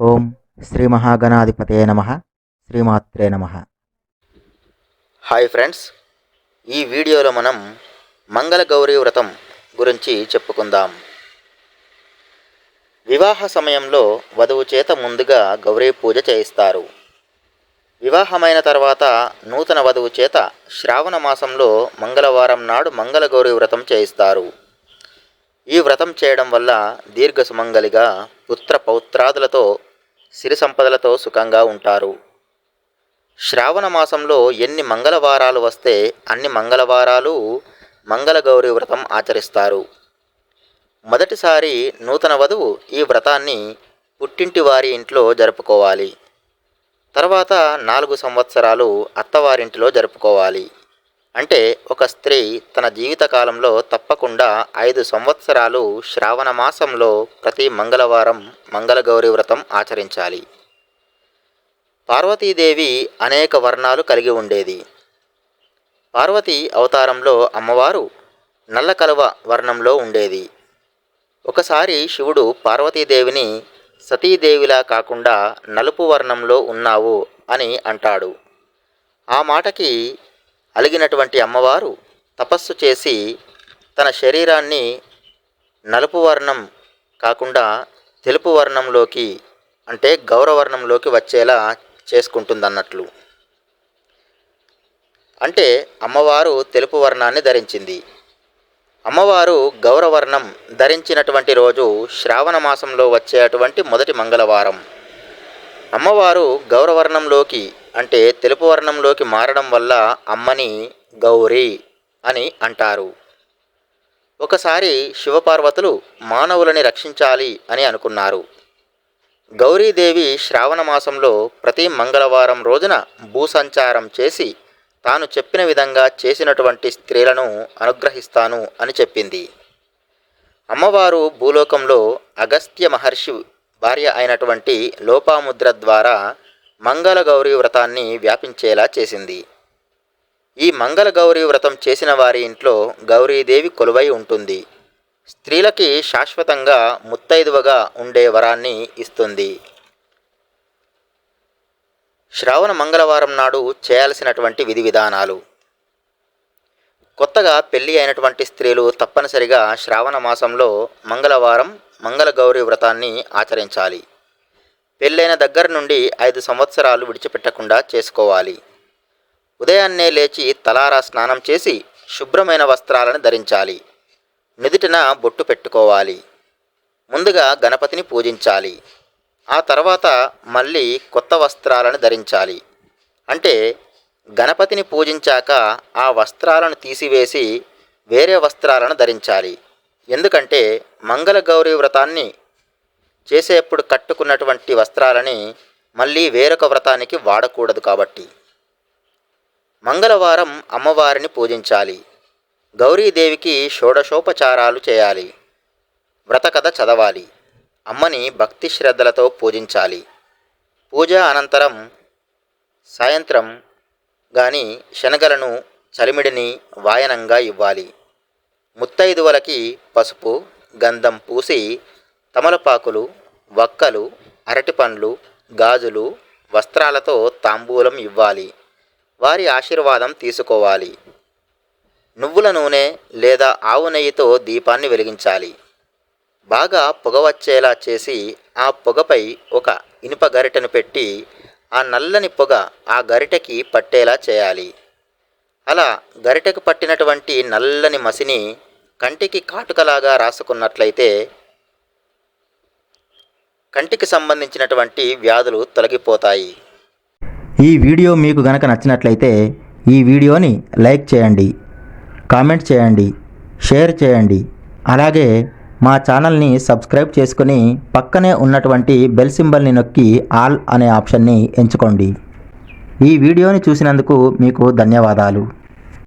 ఓం శ్రీ మహాగణాధిపతే నమ. శ్రీమాత్రే నమ. హాయ్ ఫ్రెండ్స్ ఈ వీడియోలో మనం మంగళ గౌరీ వ్రతం గురించి చెప్పుకుందాం. వివాహ సమయంలో వధువు చేత ముందుగా గౌరీ పూజ చేయిస్తారు. వివాహమైన తర్వాత నూతన వధువు చేత శ్రావణ మాసంలో మంగళవారం నాడు మంగళ గౌరీ వ్రతం చేయిస్తారు. ఈ వ్రతం చేయడం వల్ల దీర్ఘ సుమంగలిగా పుత్ర పౌత్రాదులతో సిరి సంపదలతో సుఖంగా ఉంటారు. శ్రావణ మాసంలో ఎన్ని మంగళవారాలు వస్తే అన్ని మంగళవారాలు మంగళగౌరి వ్రతం ఆచరిస్తారు. మొదటిసారి నూతన వధువు ఈ వ్రతాన్ని పుట్టింటి వారి ఇంట్లో జరుపుకోవాలి. తర్వాత నాలుగు సంవత్సరాలు అత్తవారింటిలో జరుపుకోవాలి. అంటే ఒక స్త్రీ తన జీవితకాలంలో తప్పకుండా ఐదు సంవత్సరాలు శ్రావణ మాసంలో ప్రతి మంగళవారం మంగళగౌరి వ్రతం ఆచరించాలి. పార్వతీదేవి అనేక వర్ణాలు కలిగి ఉండేది. పార్వతీ అవతారంలో అమ్మవారు నల్ల కలువ వర్ణంలో ఉండేది. ఒకసారి శివుడు పార్వతీదేవిని సతీదేవిలా కాకుండా నలుపు వర్ణంలో ఉన్నావు అని అంటాడు. ఆ మాటకి అలిగినటువంటి అమ్మవారు తపస్సు చేసి తన శరీరాన్ని నలుపు వర్ణం కాకుండా తెలుపు వర్ణంలోకి అంటే గౌరవర్ణంలోకి వచ్చేలా చేసుకుంటుందన్నట్లు. అంటే అమ్మవారు తెలుపు వర్ణాన్ని ధరించింది. అమ్మవారు గౌరవర్ణం ధరించినటువంటి రోజు శ్రావణ మాసంలో వచ్చేటువంటి మొదటి మంగళవారం. అమ్మవారు గౌరవర్ణంలోకి అంటే తెలుపు వర్ణంలోకి మారడం వల్ల అమ్మని గౌరీ అని అంటారు. ఒకసారి శివపార్వతులు మానవులని రక్షించాలి అని అనుకున్నారు. గౌరీదేవి శ్రావణ మాసంలో ప్రతి మంగళవారం రోజున భూసంచారం చేసి తాను చెప్పిన విధంగా చేసినటువంటి స్త్రీలను అనుగ్రహిస్తాను అని చెప్పింది. అమ్మవారు భూలోకంలో అగస్త్య మహర్షి భార్య అయినటువంటి లోపాముద్ర ద్వారా మంగళ గౌరీ వ్రతాన్ని వ్యాపించేలా చేసింది. ఈ మంగళ గౌరీ వ్రతం చేసిన వారి ఇంట్లో గౌరీదేవి కొలువై ఉంటుంది. స్త్రీలకి శాశ్వతంగా ముత్తైదువగా ఉండే వరాన్ని ఇస్తుంది. శ్రావణ మంగళవారం నాడు చేయాల్సినటువంటి విధి విధానాలు. కొత్తగా పెళ్ళి అయినటువంటి స్త్రీలు తప్పనిసరిగా శ్రావణ మాసంలో మంగళవారం మంగళ గౌరీ వ్రతాన్ని ఆచరించాలి. పెళ్ళైన దగ్గర నుండి ఐదు సంవత్సరాలు విడిచిపెట్టకుండా చేసుకోవాలి. ఉదయాన్నే లేచి తలారా స్నానం చేసి శుభ్రమైన వస్త్రాలను ధరించాలి. నుదుటిన బొట్టు పెట్టుకోవాలి. ముందుగా గణపతిని పూజించాలి. ఆ తర్వాత మళ్ళీ కొత్త వస్త్రాలను ధరించాలి. అంటే గణపతిని పూజించాక ఆ వస్త్రాలను తీసివేసి వేరే వస్త్రాలను ధరించాలి. ఎందుకంటే మంగళగౌరీ వ్రతాన్ని చేసేప్పుడు కట్టుకున్నటువంటి వస్త్రాలని మళ్ళీ వేరొక వ్రతానికి వాడకూడదు కాబట్టి. మంగళవారం అమ్మవారిని పూజించాలి. గౌరీదేవికి షోడశోపచారాలు చేయాలి. వ్రతకథ చదవాలి. అమ్మని భక్తి శ్రద్ధలతో పూజించాలి. పూజ అనంతరం సాయంత్రం గాని శనగలను చలిమిడిని వాయనంగా ఇవ్వాలి. ముత్తైదువలకి పసుపు గంధం పూసి తమలపాకులు వక్కలు అరటిపండ్లు గాజులు వస్త్రాలతో తాంబూలం ఇవ్వాలి. వారి ఆశీర్వాదం తీసుకోవాలి. నువ్వుల నూనె లేదా ఆవు నెయ్యితో దీపాన్ని వెలిగించాలి. బాగా పొగ వచ్చేలా చేసి ఆ పొగపై ఒక ఇనుప గరిటెను పెట్టి ఆ నల్లని పొగ ఆ గరిటెకి పట్టేలా చేయాలి. అలా గరిటెకు పట్టినటువంటి నల్లని మసిని కంటికి కాటుకలాగా రాసుకున్నట్లయితే కంటికి సంబంధించినటువంటి వ్యాధులు తొలగిపోతాయి. ఈ వీడియో మీకు గనక నచ్చినట్లయితే ఈ వీడియోని లైక్ చేయండి కామెంట్ చేయండి షేర్ చేయండి. అలాగే మా ఛానల్ని సబ్స్క్రైబ్ చేసుకుని పక్కనే ఉన్నటువంటి బెల్ సింబల్ని నొక్కి ఆల్ అనే ఆప్షన్ని ఎంచుకోండి. ఈ వీడియోని చూసినందుకు మీకు ధన్యవాదాలు.